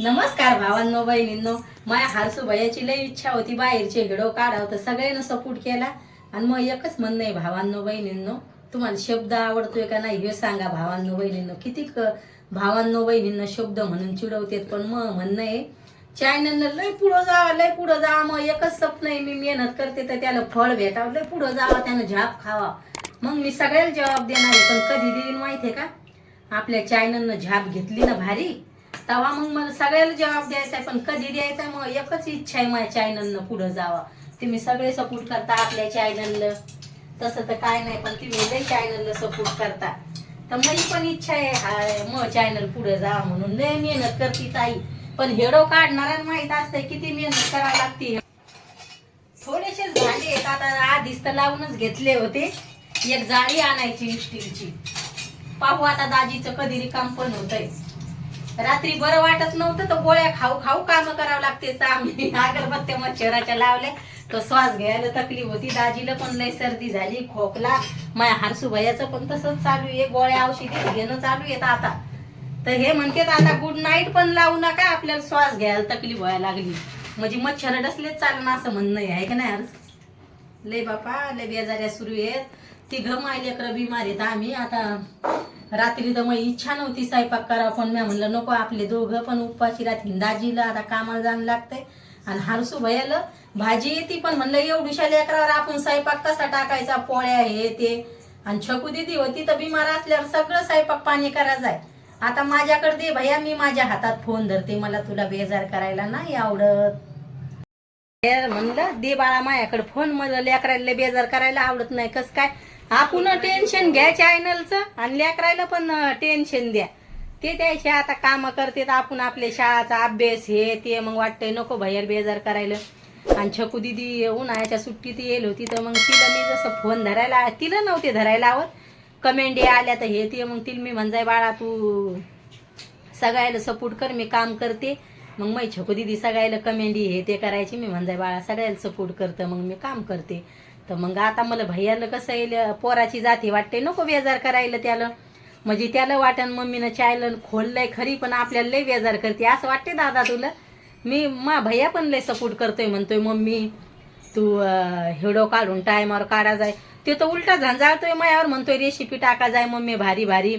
नमस्कार भावांनो बहिणींनो. माझ्या हारसू भैयाची लई इच्छा होती बाहेरचे हिडो काढावं तर सगळ्यांना सपोर्ट केला. आणि मग एकच म्हणणं आहे भावांनो बहिणींनो. तुम्हाला शब्द आवडतोय का नाही हे सांगा भावांनो बहिणींनो. किती क- भावांनो बहिणींनो शब्द म्हणून चिडवतेत पण मग म्हणणं आहे चॅनलनं लय पुढं जावं लय पुढं जावं मग एकच स्वप्न आहे मी मेहनत करते तर त्याला फळ भेटावं. लय पुढं जावं त्यानं झाप खावा. मग मी सगळ्याला जबाब देणार आहे पण कधी देईन माहिती आहे का? आपल्या चॅनलनं झाप घेतली ना भारी. तेव्हा मग मला सगळ्याला जबाब द्यायचा आहे पण कधी द्यायचा मग एकच इच्छा आहे माझ्या चॅनलनं पुढं जावा. तुम्ही सगळे सपोर्ट करता आपल्या चॅनलला तसं तर काय नाही पण तुम्ही लय चॅनलला सपोर्ट करता. तर माझी पण इच्छा आहे मग चॅनल पुढे जा म्हणून. लय मेहनत करते ताई. पण हेडो काढणाऱ्या माहीत असतंय किती मेहनत करावी लागते. थोडेसे झाले आहेत आता आधीच तर लावूनच घेतले होते. एक जाळी आणायची स्टीलची पाहू आता दाजीचं कधी रिकाम पण होतंय. रात्री बरं वाटत नव्हतं तर गोळ्या खाऊ खाऊ काम करावं लागते. तर आम्ही अगरबत्त्या मच्छराच्या लावल्या. तर श्वास घ्यायला तकलीफ होती. दाजीला पण लय सर्दी झाली खोकला. माझ्या हारसूभयाचं पण तसंच चालू आहे. गोळ्या औषधी घेणं चालू येतं आता. तर हे म्हणतात आता गुड नाईट पण लावू नका. आपल्याला श्वास घ्यायला तकलीफ व्हायला लागली. म्हणजे मच्छर डसलेच चालणं असं म्हणणं आहे का नाही हर्ष? लय बापा लय बेजाऱ्या सुरू आहेत. ती घ माय लेकरं बिमार आहेत आम्ही. आता रात्री तर मग इच्छा नव्हती स्वयंपाक करा पण मी म्हणलं नको आपले दोघं पण उपाशी राहतील. दाजीला आता कामाला जाणं लागतंय. आणि हारसू भयाला भाजी येते पण म्हणलं एवढीशा लेकरावर आपण स्वयंपाक कसा टाकायचा? पोळ्या हे ते. आणि छकू दिदी होती तर बिमार असल्यावर सगळं स्वयंपाक पाणी करायचं आहे आता माझ्याकडे दे भैया मी माझ्या हातात फोन धरते मला तुला बेजार करायला नाही आवडत. म्हणलं दे बाळा माझ्याकडे फोन मला लेकरायला बेजार करायला आवडत नाही कस काय? आपण टेन्शन घ्या चॅनलचं आणि लेकरायला पण टेन्शन द्या. ते द्यायचे आता काम करते तर आपण आपल्या शाळाचा अभ्यास हे ते मग वाटतंय नको भैयाला बेजार करायला. आणि छकू दिदी उन्हाळ्याच्या सुट्टीत येईल होती तर मग तिला मी जसं फोन धरायला तिला नव्हते धरायला आवत. कमेंट आल्या तर हे ते मग तिला मी म्हणजाय बाळा तू सगळ्याला सपोर्ट कर मी काम करते. मग मै छकू दिदी सगळ्याला कमेंडी हे ते करायची. मी म्हणजाय बाळा सगळ्याला सपोर्ट करतं मग मी काम करते. तर मग आता मला भैयाला कसं येईल पोराची जाती वाटते नको बेजार करायला त्याला. म्हणजे त्याला वाटन मम्मीनं चायलन खोललंय खरी पण आपल्याला लय बेजार करते. असं वाटते दादा तुला? मी मा भैया पण लय सपोर्ट करतोय म्हणतोय मम्मी तू हिडो काढून टायमावर काढा जाय. ते तर उलटा झंझाळतोय मायावर म्हणतोय रेसिपी टाका जाय मम्मी भारी भारी.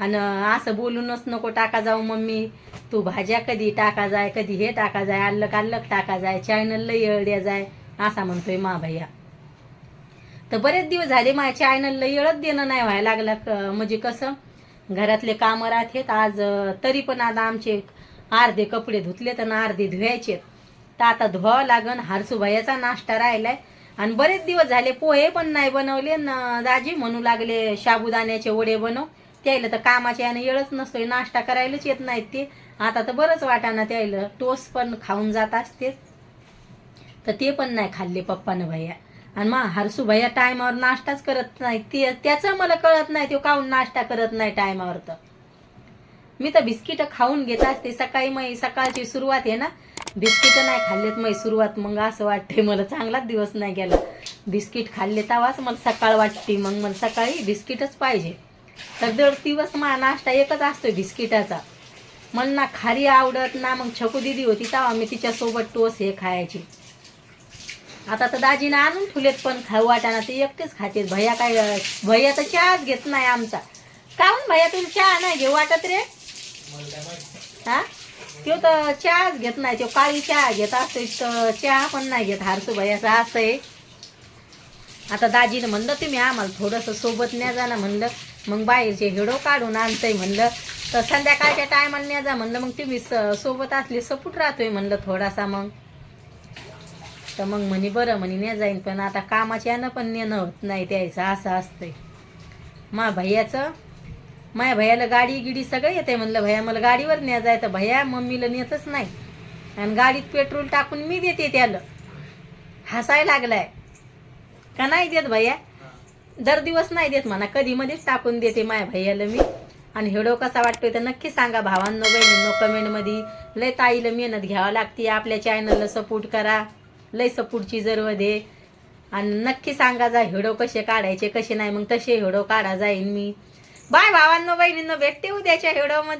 आणि असं बोलूनच नको टाका जाऊ मम्मी. तू भाज्या कधी टाका जाय कधी हे टाका जाय अल्लक अल्लक टाका जाय चायनल लय द्या जाय. असा म्हणतोय मा भैया. तर बरेच दिवस झाले माझ्या चॅनलला येळच देणं नाही व्हायला लागलं. क- म्हणजे कसं घरातले कामं राहतेत. आज तरी पण आता आमचे अर्धे कपडे धुतले तर अर्धे धुवायचे तर आता धुवावं लागन. हारसूबाईचा नाश्ता राहिलाय. आणि बरेच दिवस झाले पोहे पण नाही बनवले न दाजी म्हणू लागले साबुदाण्याचे वडे बनव. त्याला तर कामाच्या यानं येळच नसतोय. नाश्ता करायलाच येत नाहीत ते. आता तर बरंच वाटाना त्याला. टोस पण खाऊन जात असते. तर ते पण नाही खाल्ले पप्पानं भैया. आणि मग हरसू भैया टायमावर नाश्ताच करत नाही ते त्याचं मला कळत नाही तो काहून नाश्ता करत नाही टायमावर तर. मी तर बिस्किट खाऊन घेत असते. सकाळी मग सकाळची सुरुवात आहे ना. बिस्किट नाही खाल्लेत मग सुरुवात. मग असं वाटते मला चांगलाच दिवस नाही गेला. बिस्किट खाल्ले तेव्हाच मला सकाळ वाटते. मग मला सकाळी बिस्किटच पाहिजे. तर दर दिवस मा नाश्ता एकच असतो बिस्किटाचा. मला ना खारी आवडत ना मग छकू दिदी होती तेव्हा मी तिच्यासोबत टोस हे खायची. आता तर दाजीनं आणून ठेवलेत पण खाऊ वाटाणा ते एकटेच खाते भैया काय भैया तर चहाच घेत नाही आमचा. काहून भैया तुम्ही चहा नाही घेऊ वाटत रे? हा? तो तर चहाच घेत नाही तो काळी चहा घेत असतो तर चहा पण नाही घेत. हारसू भैयाचा असं आहे. आता दाजीनं म्हणलं तुम्ही आम्हाला थोडंसं सोबत न्या जा ना म्हणलं. मग बाहेरचे हिडो काढून आणतंय म्हणलं. तर संध्याकाळच्या टायमाला न्या जा म्हणलं. मग तुम्ही स- सोबत असले सपूट राहतोय म्हणलं थोडासा मग. तर मग म्हणे बरं म्हणे ने जाईन पण आता कामाच्या यानं पण नेणं होत नाही त्यायचं असं असतंय. मा भैयाचं माझ्या भैयाला गाडी गिडी सगळं येते म्हणलं भैया मला गाडीवर न्या जाय तर भैया मम्मीला नेतच नाही. आणि गाडीत पेट्रोल टाकून मी देते त्याला. हसाय लागलाय. का नाही देत भैया? दर दिवस नाही देत म्हणा कधी मध्येच टाकून देते माझ्या भैयाला मी. आणि हेडो कसा वाटतोय तर नक्की सांगा भावांनो बहिणींनो कमेंटमध्ये लय ताईला मेहनत घ्यावं लागते आपल्या चॅनलला सपोर्ट करा. लय सपोर्टची जर दे आणि नक्की सांगा जा हिडो कसे काढायचे कसे नाही मग तसे हिडो काढा जाईन मी. बाय भावांनो बहिणींनो भेटते उद्याच्या हिडोमध्ये.